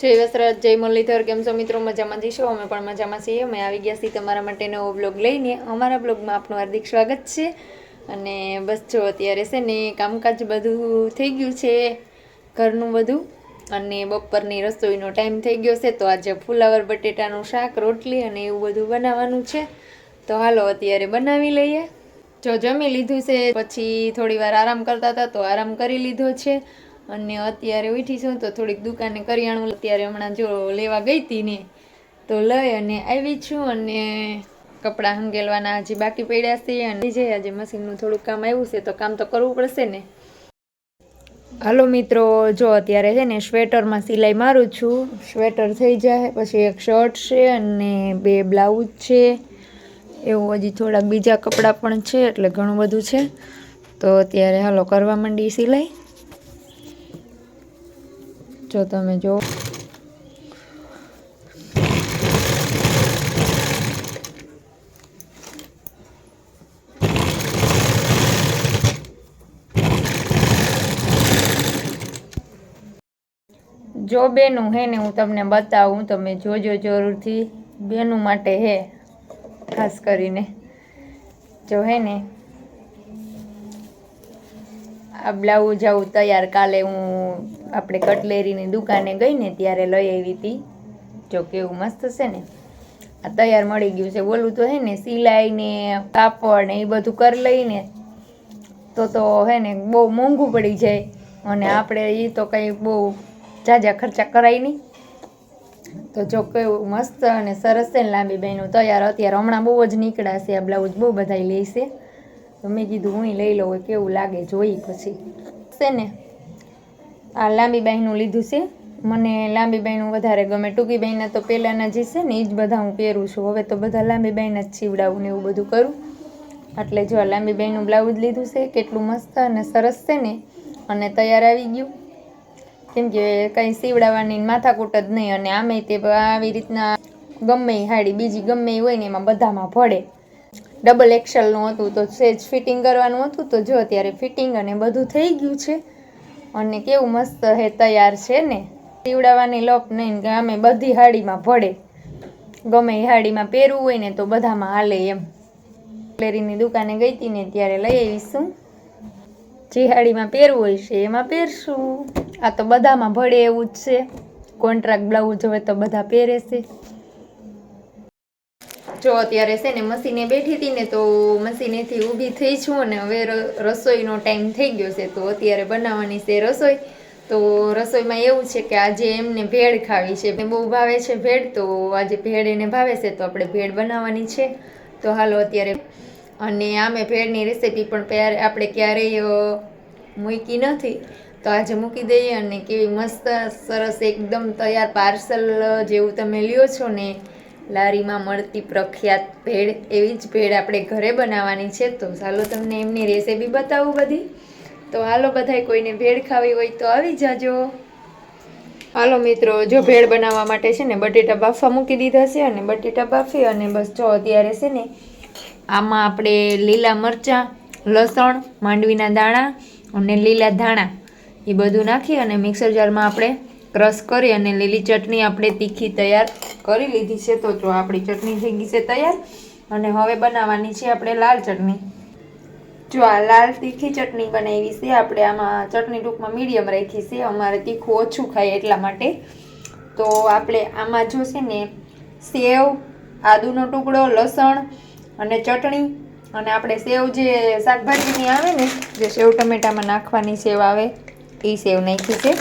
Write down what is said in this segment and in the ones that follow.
જય વસરાજ, જય મુરલીધર, કેમ છો મિત્રો? મજામાં જઈશું? અમે પણ મજામાં છીએ. અમે આવી ગયા છીએ તમારા માટે નવો બ્લોગ લઈને. અમારા બ્લોગમાં આપનું હાર્દિક સ્વાગત છે. અને બસ જો અત્યારે છે ને કામકાજ બધું થઈ ગયું છે, ઘરનું બધું. અને બપોરની રસોઈનો ટાઈમ થઈ ગયો છે, તો આજે ફુલાવર બટેટાનું શાક, રોટલી અને એવું બધું બનાવવાનું છે. તો હાલો અત્યારે બનાવી લઈએ. જો જમી લીધું છે, પછી થોડી વાર આરામ કરતા હતા, તો આરામ કરી લીધો છે. અને અત્યારે ઉઠી છું તો થોડીક દુકાને કરિયાણું અત્યારે હમણાં જો લેવા ગઈ હતી ને, તો લઈ અને આવી છું અને કપડાં હંગેલવાના હજી બાકી પડ્યા છે અને જે આજે મશીનનું થોડુંક કામ આવ્યું છે તો કામ તો કરવું પડશે ને. હાલો મિત્રો, જો અત્યારે છે ને સ્વેટરમાં સિલાઈ મારું છું. સ્વેટર થઈ જાય, પછી એક શર્ટ છે અને બે બ્લાઉઝ છે. એવું હજી થોડાક બીજા કપડાં પણ છે એટલે ઘણું બધું છે. તો અત્યારે હાલો કરવા માંડી સિલાઈ. જો તમે જો. જો બેનું હે ને હું તમને બતાવું, તમે જોજો જરૂરથી. બેનું માટે હે, ખાસ કરીને. જો હે ને, આ બ્લાઉઝ આવું તૈયાર કાલે હું આપણે કટલેરીની દુકાને ગઈ ને ત્યારે લઈ આવી હતી. જો કેવું મસ્ત છે ને. આ તૈયાર મળી ગયું છે. બોલું તો હે ને સિલાઈ ને કાપડ ને એ બધું કરી લઈને તો તો હે ને બહુ મોંઘું પડી જાય. અને આપણે એ તો કંઈ બહુ ઝાઝા ખર્ચા કરાય નહીં. તો જો કેવું મસ્ત અને સરસ છે ને લાંબી બહેનું તૈયાર. અત્યારે હમણાં બહુ જ નીકળ્યા છે. આ બ્લાઉઝ બહુ બધા લેશે તો મેં કીધું હું લઈ લઉં કેવું લાગે જોઈ પછી. છે ને? આ લાંબી બાઈનું લીધું છે. મને લાંબી બાઈનું વધારે ગમે. ટૂંકી બાઈના તો પહેલાંના જે છે ને એ જ બધા હું પહેરું છું. હવે તો બધા લાંબી બાઈના જ સીવડાવું ને એવું બધું કરું. એટલે જો આ લાંબી બાઈનું બ્લાઉઝ લીધું છે, કેટલું મસ્ત અને સરસ છે ને, અને તૈયાર આવી ગયું. કેમ કે કંઈ સીવડાવવાની માથાકૂટ જ નહીં, અને આમે તે આવી રીતના ગમે હાડી, બીજી ગમે હોય ને, એમાં બધામાં ભળે. ડબલ એક્સલનું હતું, તો સેજ ફિટિંગ કરવાનું હતું, તો જો અત્યારે ફિટિંગ અને બધું થઈ ગયું છે. અને કેવું મસ્ત હે, તૈયાર છે ને. સીવડાવવાની લપ નહીં, ગામે બધી હાડીમાં ભળે. ગમે એ હાડીમાં પહેરવું હોય ને તો બધામાં હાલે એમ. લેરીની દુકાને ગઈ હતી ને, ત્યારે લઈ આવીશું. જે હાડીમાં પહેરવું હોય છે, એમાં પહેરશું. આ તો બધામાં ભળે એવું જ છે. કોન્ટ્રાક્ટ બ્લાઉઝ હોય તો બધા પહેરે છે. જો અત્યારે છે ને મશીને બેઠી હતી ને તો મશીનેથી ઊભી થઈ છું અને હવે રસોઈનો ટાઈમ થઈ ગયો છે તો અત્યારે બનાવવાની છે રસોઈ. તો રસોઈમાં એવું છે કે આજે એમને ભેળ ખાવી છે. બહુ ભાવે છે ભેળ, તો આજે ભેળ એને ભાવે છે તો આપણે ભેળ બનાવવાની છે. તો હાલો અત્યારે અને આમે ભેળની રેસીપી પણ આપણે ક્યારેય મૂકી નથી. તો આજે મૂકી દઈએ અને કેવી મસ્ત, સરસ, એકદમ તૈયાર પાર્સલ જેવું તમે લ્યો છો ને લારીમાં મળતી પ્રખ્યાત ભેળ, એવી જ ભેળ આપણે ઘરે બનાવવાની છે. તો ચાલો તમને એમની રેસીપી બતાવું બધી. તો હાલો બધાય કોઈને ભેળ ખાવી હોય તો આવી જાજો. હાલો મિત્રો, જો ભેળ બનાવવા માટે છે ને બટેટા બાફવા મૂકી દીધા છે અને બટેટા બાફી અને બસ જો અત્યારે છે ને આમાં આપણે લીલા મરચાં, લસણ, માંડવીના દાણા અને લીલા ધાણા, એ બધું નાખી અને મિક્સર જારમાં આપણે ક્રશ કરી અને લીલી ચટણી આપણે તીખી તૈયાર કરી લીધી છે. તો જો આપણી ચટણી થઈ ગઈ છે તૈયાર અને હવે બનાવવાની છે આપણે લાલ ચટણી. જો આ લાલ તીખી ચટણી બનાવી છે, આપણે આમાં ચટણી ટૂંકમાં મીડિયમ રાખી છે. અમારે તીખું ઓછું ખાય એટલા માટે. તો આપણે આમાં જો છે ને સેવ, આદુનો ટુકડો, લસણ અને ચટણી અને આપણે સેવ જે શાકભાજીની આવે ને, જે સેવ ટમેટામાં નાખવાની સેવ આવે, એ સેવ નાખી છે.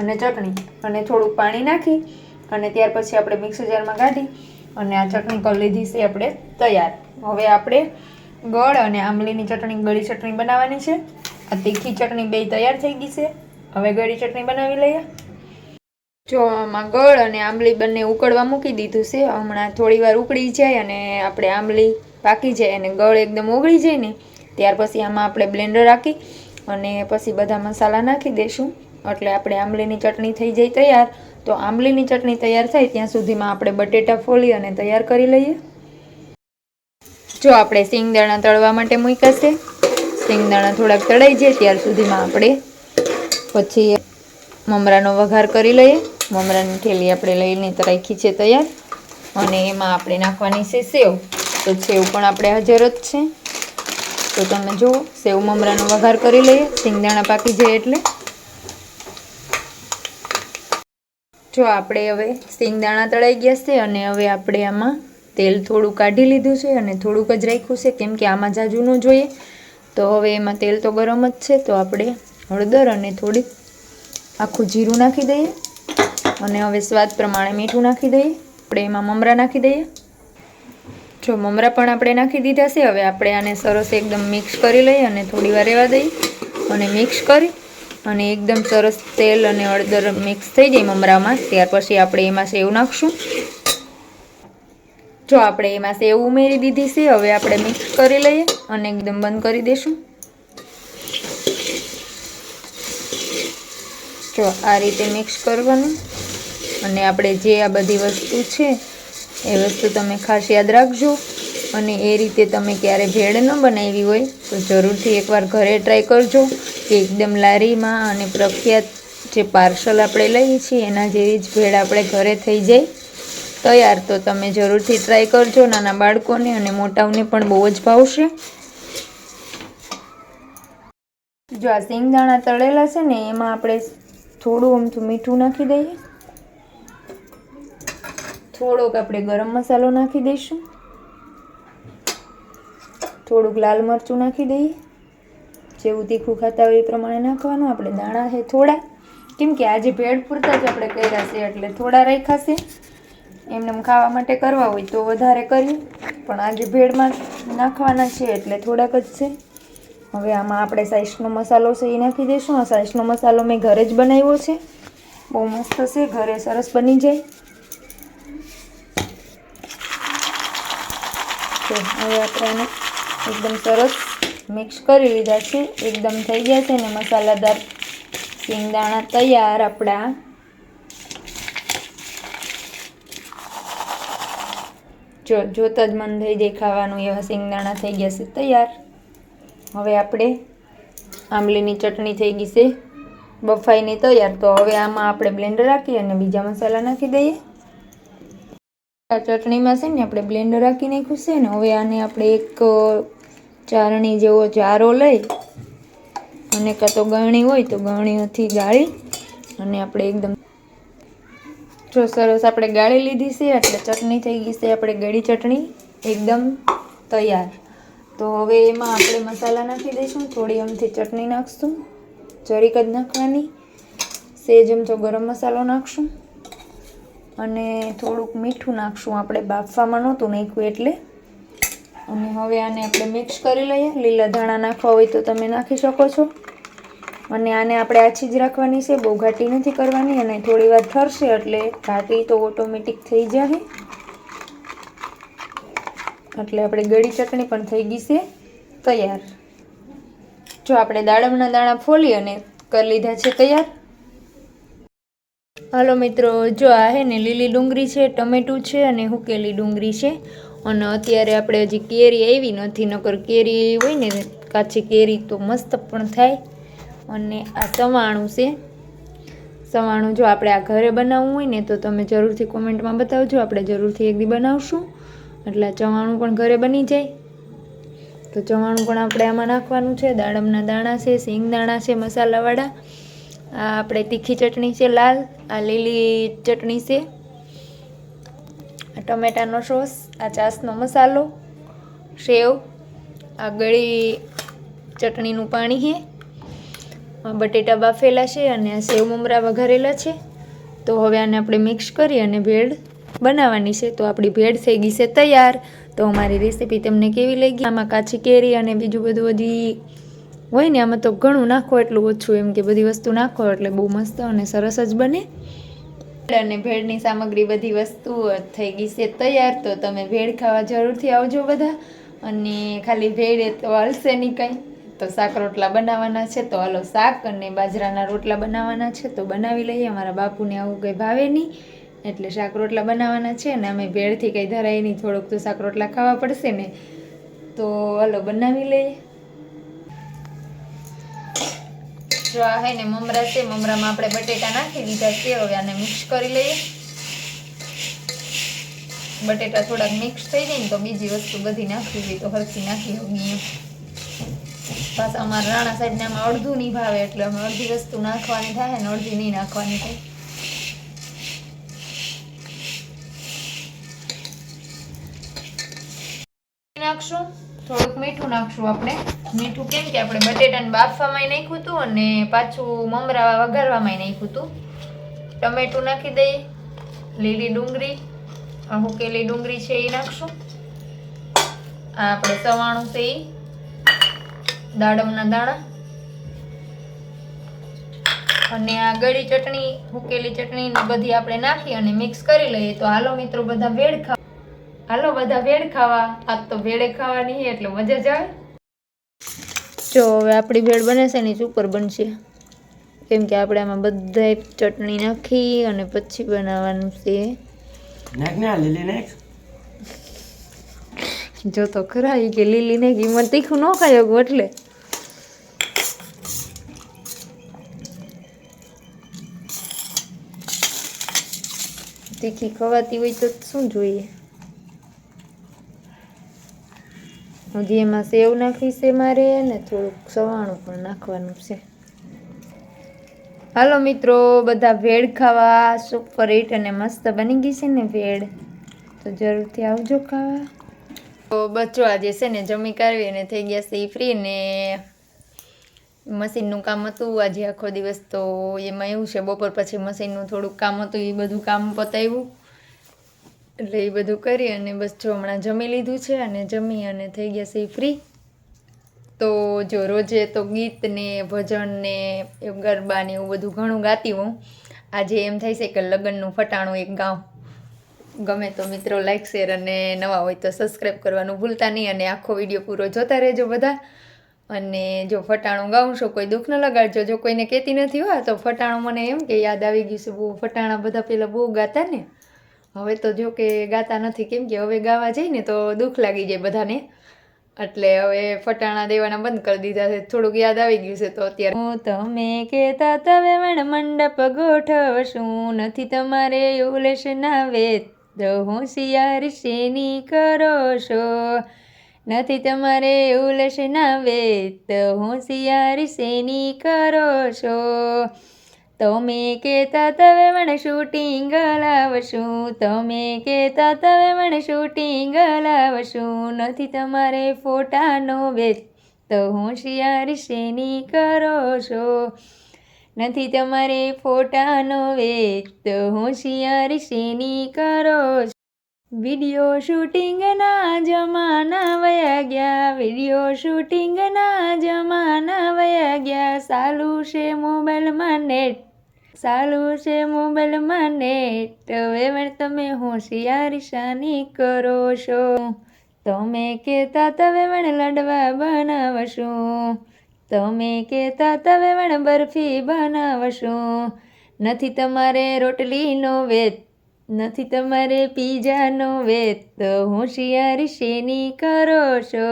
અને ચટણી. અને થોડુંક પાણી નાખી અને ત્યાર પછી આપણે મિક્સર જારમાં કાઢી અને આ ચટણી કરી લીધી છે આપણે તૈયાર. હવે આપણે ગળ અને આંબલીની ચટણી, ગળી ચટણી બનાવવાની છે. આ તીખી ચટણી બે તૈયાર થઈ ગઈ છે. હવે ગળી ચટણી બનાવી લઈએ. જો આમાં ગળ અને આંબલી બંને ઉકળવા મૂકી દીધું છે. હમણાં થોડી વાર ઉકળી જાય અને આપણે આંબલી પાકી જાય અને ગળ એકદમ ઓગળી જાય ને, ત્યાર પછી આમાં આપણે બ્લેન્ડર રાખી અને પછી બધા મસાલા નાખી દઈશું એટલે આપણે આંબલીની ચટણી થઈ જાય તૈયાર, તો આંબલીની ચટણી તૈયાર થાય ત્યાં સુધીમાં આપણે બટેટા ફોલી અને તૈયાર કરી લઈએ. જો આપણે સિંગદાણા તળવા માટે મૂક્યા છે, સિંગદાણા થોડાક તળાઈ જાય ત્યાર સુધીમાં આપણે પછી મમરાનો વઘાર કરી લઈએ. મમરાની થેલી આપણે લઈને રાખી છે તૈયાર, અને એમાં આપણે નાખવાની છે સેવ. તો સેવ પણ આપણે હાજર જ છે. તો તમે જુઓ, સેવ મમરાનો વઘાર કરી લઈએ. સિંગદાણા પાકી જાય એટલે. જો આપણે હવે સિંગદાણા તળાઈ ગયા છે અને હવે આપણે આમાં તેલ થોડું કાઢી લીધું છે અને થોડુંક જ રાખ્યું છે કેમ કે આમાં જાજુ ન જોઈએ. તો હવે એમાં તેલ તો ગરમ જ છે, તો આપણે હળદર અને થોડીક આખું જીરું નાખી દઈએ અને હવે સ્વાદ પ્રમાણે મીઠું નાખી દઈએ. આપણે એમાં મમરા નાખી દઈએ. જો મમરા પણ આપણે નાખી દીધા છે, હવે આપણે આને સરસ એકદમ મિક્સ કરી લઈએ અને થોડી વાર રહેવા દઈએ. અને મિક્સ કરી અને એકદમ સરસ તેલ અને હળદર મિક્સ થઈ જાય મમરામાં. ત્યાર પછી આપણે એમાં સેવ નાખશું. જો આપણે એમાં સેવ ઉમેરી દીધી છે, હવે આપણે મિક્સ કરી લઈએ અને એકદમ બંધ કરી દઈશું જો આ રીતે મિક્સ કરવાનું. અને આપણે જે આ બધી વસ્તુ છે, એ વસ્તુ તમે ખાસ યાદ રાખજો. અને એ રીતે તમે ક્યારે ભેળ ન બનાવી હોય, તો જરૂરથી એકવાર ઘરે ટ્રાય કરજો. કે એકદમ લારીમાં અને પ્રખ્યાત જે પાર્સલ આપણે લઈએ છીએ, એના જેવી જ ભેળ આપણે ઘરે થઈ જાય. તૈયાર તો તમે જરૂરથી ટ્રાય કરજો. નાના બાળકોને અને મોટાઓને પણ બહુ જ ભાવશે. જો આ સિંગદાણા તળેલા છે ને, એમાં આપણે થોડું અમથું મીઠું નાખી દઈએ. થોડોક આપણે ગરમ મસાલો નાખી દઈશું. થોડુંક લાલ મરચું નાખી દઈએ. જેવું તીખું ખાતા હોય એ પ્રમાણે નાખવાનું. આપણે દાણા છે થોડા. કેમ કે આજે ભેળ પૂરતા જ આપણે કર્યા છે, એટલે થોડા રાખ્યા છે. એમને એમ ખાવા માટે કરવા હોય તો વધારે કરીએ પણ આજે ભેળમાં નાખવાના છે, એટલે થોડાક જ છે. હવે આમાં આપણે સાઈસનો મસાલો છે એ નાખી દઈશું. આ સાઈસનો મસાલો મેં ઘરે જ બનાવ્યો છે. બહુ મસ્ત છે, ઘરે સરસ બની જાય. તો હવે આપણે એકદમ સરસ મિક્સ કરી લીધા છે. એકદમ થઈ ગયા છે ને મસાલાદાર સિંગદાણા તૈયાર આપણા જો, જોતા જ મન થઈ જાય ખાવાનું એવા સિંગદાણા થઈ ગયા છે. તૈયાર. હવે આપણે આંબલીની ચટણી થઈ ગઈ છે. બફાઈની તૈયાર. તો હવે આમાં આપણે બ્લેન્ડર રાખીએ અને બીજા મસાલા નાખી દઈએ. આ ચટણીમાં છે ને આપણે બ્લેન્ડર રાખી નાખ્યું છે ને, હવે આને આપણે એક ચારણી જેવો ચારો લઈ, અને કાં તો ગરણી હોય તો ગરણીઓથી ગાળી, અને આપણે એકદમ જો સરસ આપણે ગાળી લીધી છે, એટલે ચટણી થઈ ગઈ છે, આપણે ગળી ચટણી એકદમ તૈયાર. તો હવે એમાં આપણે મસાલા નાખી દઈશું, થોડી અમથી ચટણી નાખશું, જરીક નાખવાની, સેજ અમથો ગરમ મસાલો નાખશું, અને થોડુંક મીઠું નાખશું, આપણે બાફવામાં નહોતું નાખ્યું એટલે. અને હવે આને આપણે મિક્સ કરી લઈએ. લીલા ધાણા નાખવા હોય તો તમે નાખી શકો છો. અને આને આપણે આછી જ રાખવાની છે. બહુ ઘાટી નથી કરવાની. અને થોડી વાર ઠરશે એટલે ઘાટી તો ઓટોમેટિક થઈ જાય એટલે આપણે ગળી ચટણી પણ થઈ ગઈ છે. તૈયાર. જો આપણે દાડમના દાણા ફોલી અને કરી લીધા છે તૈયાર. હાલો મિત્રો, જો આ હે ને લીલી ડુંગળી છે, ટમેટું છે અને હુકેલી ડુંગળી છે. અને અત્યારે આપણે હજી કેરી આવી નથી, નકર કેરી હોય ને કાચી કેરી તો મસ્ત પણ થાય. અને આ સવાણું છે. સવાણું જો આપણે આ ઘરે બનાવવું હોય ને તો તમે જરૂરથી કોમેન્ટમાં બતાવજો, આપણે જરૂરથી એક દી બનાવશું. એટલે આ ચવાણું પણ ઘરે બની જાય. તો ચવાણું પણ આપણે આમાં નાખવાનું છે. દાડમના દાણા છે, સિંગ દાણા છે, મસાલાવાળા. આ આપણે તીખી ચટણી છે, લાલ. આ લીલી ચટણી છે. આ ટમેટાનો સોસ, આ ચાસનો મસાલો, સેવ, આ ગળી ચટણીનું પાણી છે બટેટા બાફેલા છે અને આ સેવ મમરા વઘારેલા છે. તો હવે આને આપણે મિક્સ કરી અને ભેળ બનાવવાની છે. તો આપણી ભેળ થઈ ગઈ છે તૈયાર. તો અમારી રેસીપી તમને કેવી લાગી? આમાં કાચી કેરી અને બીજું બધું બધી હોય ને, આમાં તો ઘણું નાખો, એટલું ઓછું એમ કે બધી વસ્તુ નાખો એટલે બહુ મસ્ત અને સરસ જ બને. અને ભેળની સામગ્રી બધી વસ્તુઓ થઈ ગઈ છે તૈયાર, તો તમે ભેળ ખાવા જરૂરથી આવજો બધા. અને ખાલી ભેળ એ તો હલશે નહીં કંઈ. તો શાક રોટલા બનાવવાના છે, તો હાલો શાક અને બાજરાના રોટલા બનાવવાના છે, તો બનાવી લઈએ. અમારા બાપુને આવું કંઈ ભાવે નહીં, એટલે શાક રોટલા બનાવવાના છે ને અમે ભેળથી કંઈ ધરાય નહીં. થોડુંક તો શાક રોટલા ખાવા પડશે ને. તો હાલો બનાવી લઈએ. જો આ હે ને મમરા છે, મમરામાં આપણે બટેટા નાખી દીધા છે, હવે આને મિક્સ કરી લઈએ. બટેટા થોડાક મિક્સ થઈ જાય ને તો બીજી વસ્તુ બધી નાખવી હોય તો હરખી નાખી હોગી પાછા અમારા રાણા સાહેબને આમાં અડધું નહીં ભાવે એટલે અમે અડધી વસ્તુ નાખવાની થાય ને અડધી નહીં નાખવાની થાય. નાખશું, થોડુંક મીઠું નાખશું આપણે. મીઠું કેમ કે આપણે બટેટાને બાફવામાં નાખ્યું હતું અને પાછું મમરા વઘારવામાં નાખ્યું હતું. ટમેટું નાખી દઈએ, લીલી ડુંગળી હુકેલી ડુંગળી છે એ નાખશું. આ આપણે સવાણું છે એ દાડમના દાણા. અને આ ગળી ચટણી હુકેલી ચટણી બધી આપણે નાખી અને મિક્સ કરી લઈએ. તો હાલો મિત્રો, બધા વેડ ખા હાલો બધા વેડ ખાવા આજ તો વેડે ખાવાની એટલે મજા જ આવે. જો હવે આપણી ભેળ બને છે એની સુપર બનશે. કેમ કે આપણે આમાં બધાય ચટણી નાખી અને પછી બનાવવાનું છે. જો તો ખરા કે લીલી ને કિંમત તીખું ન ખાયો એટલે. તીખી ખવાતી હોય તો શું જોઈએ? હજી એમાં સેવ નાખી છે મારે ને થોડુંક સવાણું પણ નાખવાનું છે. હાલો મિત્રો, બધા ભેળ ખાવા, સુપર હિટ અને મસ્ત બની ગઈ છે ને ભેળ તો જરૂરથી આવજો ખાવા. તો બચ્ચો આજે છે ને જમી કાઢવી અને થઈ ગયા છે ફ્રી ને મશીનનું કામ હતું આજે આખો દિવસ તો એમાં એવું છે, બપોર પછી મશીનનું થોડુંક કામ હતું, એ બધું કામ પતાવ્યું. એટલે એ બધું કરી અને બસ જો હમણાં જમી લીધું છે અને જમી અને થઈ ગયા છે ફ્રી તો જો રોજે તો ગીત ને ભજન ને એવું ગરબા ને એવું બધું ઘણું ગાતી હું આજે એમ થાય છે કે લગ્નનું ફટાણું એક ગાઉં. ગમે તો મિત્રો લાઈક શેર અને નવા હોય તો સબસ્ક્રાઈબ કરવાનું ભૂલતા નહીં અને આખો વીડિયો પૂરો જોતા રહેજો બધા. અને જો ફટાણું ગાઉં છો, કોઈ દુઃખ ન લગાડજો. જો કોઈને કહેતી નથી હોય તો ફટાણું મને એમ કે યાદ આવી ગયું છે બહુ. ફટાણા બધા પહેલાં બહુ ગાતા ને. હવે તો જો કે ગાતા નથી, કેમ કે હવે ગાવા જઈએ ને તો દુઃખ લાગી જાય બધાને. એટલે હવે ફટાણા દેવાના બંધ કરી દીધા છે. થોડુંક યાદ આવી ગયું છે તો અત્યારે. હું તમે કહેતા તમે વણ મંડપ ગોઠવશું, નથી તમારે ઉલેશ ના વેત. હોશિયાર શેની કરો છો? નથી તમારે ઉલેશ ના વેત. હોશિયાર શેની કરો છો? તમે કહેતા તવે મને શૂટિંગ લાવશું તમે કહેતા તવે મને શૂટિંગ લાવશું નથી તમારે ફોટાનો વેચ તો હોશિયાર શેની કરો છો નથી તમારે ફોટાનો વેચ તો હોશિયાર શેની કરો છો વિડિયો શૂટિંગના જમાના વયા ગયા વિડિયો શૂટિંગના જમાના વયા ગયા સાલું છે મોબાઈલમાં નેટ સાલું છે મોબાઈલમાં નેટ હવે તમે હોશિયારી શાની કરો છો. તમે કહેતા તમે વણ લડવા બનાવશું. તમે કહેતા તમે વણ બરફી બનાવશો. નથી તમારે રોટલીનો વેત, નથી તમારે પીઝાનો વેત, તો હોશિયારી શેની કરો છો?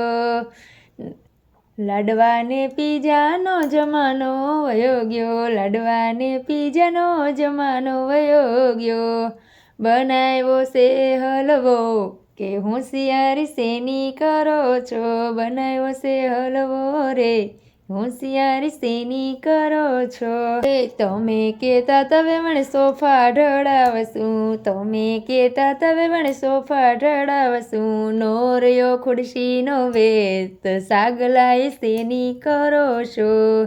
લાડવાને પીજાનો જમાનો વયો ગયો, લાડવાને પીજાનો જમાનો વયો ગયો. બનાવ્યો છે હલવો કે હોશિયારી શેની કરો છો? બનાવ્યો છે હલવો રે હોશિયારી શેની કરો છો? તમે કેતા તવે મને સોફા ઢળાવશું. તમે કેતા તવે મને સોફા ઢળાવશું. નો રહ્યો ખુરશીનો વેત. સાગલાય શેની કરો છો?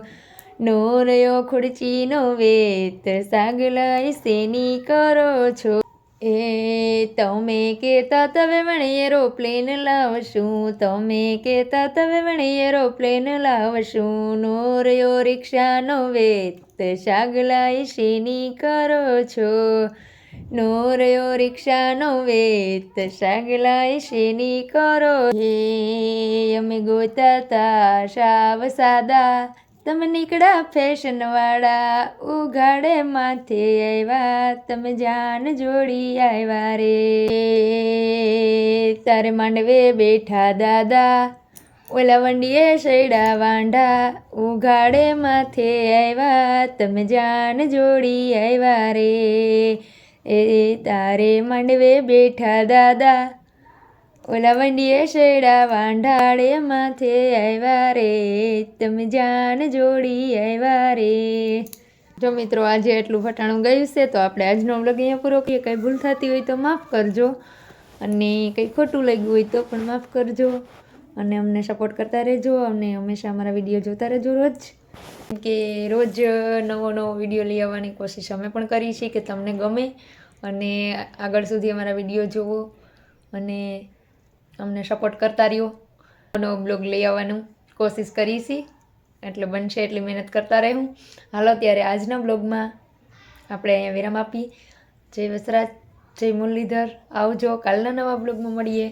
નો રહ્યો ખુરશીનો વેત. સાગલાય શેની કરો છો? એ તમે કહેતા તમે મને એરોપ્લેન લાવશું. તમે કહેતા તમે મને એરોપ્લેન લાવશું. નો રહ્યો રિક્ષાનો વેત, શાગલાઈ શેની કરો છો? નો રહ્યો રિક્ષાનો વેત, શાગલાઈ શેની કરો હે, અમે ગોતા તા, શાવ સાદા તમે નીકળ્યા ફેશનવાળા ઉઘાડે માથે આવ્યા, તમે જાન જોડી આવ્યા રે. તારે માંડવે બેઠા દાદા, ઓલા વંડીએ શૈડા વાંઢા, ઉઘાડે માથે આવ્યા, તમે જાન જોડી આવ્યા રે. એ તારે માંડવે બેઠા દાદા ઓલા વંડીએ શેડા વાંઢાળે માથે આવ્યા રે. તમે જાન જોડી આવ્યા રે. જો મિત્રો, આજે એટલું ફટાણું ગયું છે, તો આપણે આજનો વ્લોગ અહીંયા પૂરો કરીએ. કંઈ ભૂલ થતી હોય તો માફ કરજો. અને કંઈ ખોટું લાગ્યું હોય તો પણ માફ કરજો. અને અમને સપોર્ટ કરતા રહેજો. અને હંમેશા અમારા વીડિયો જોતા રહેજો રોજ. કે રોજ નવો નવો વીડિયો લઈ આવવાની કોશિશ અમે પણ કરી છે કે તમને ગમે. અને આગળ સુધી અમારા વીડિયો જોવો અને અમને સપોર્ટ કરતા રહ્યો. નવો બ્લોગ લઈ આવવાનું કોશિશ કરી છે. એટલે બનશે એટલી મહેનત કરતા રહેવું હાલો ત્યારે આજના બ્લોગમાં આપણે અહીંયા વિરામ આપીએ. જય વસરાજ, જય મુરલીધર. આવજો. કાલના નવા બ્લોગમાં મળીએ.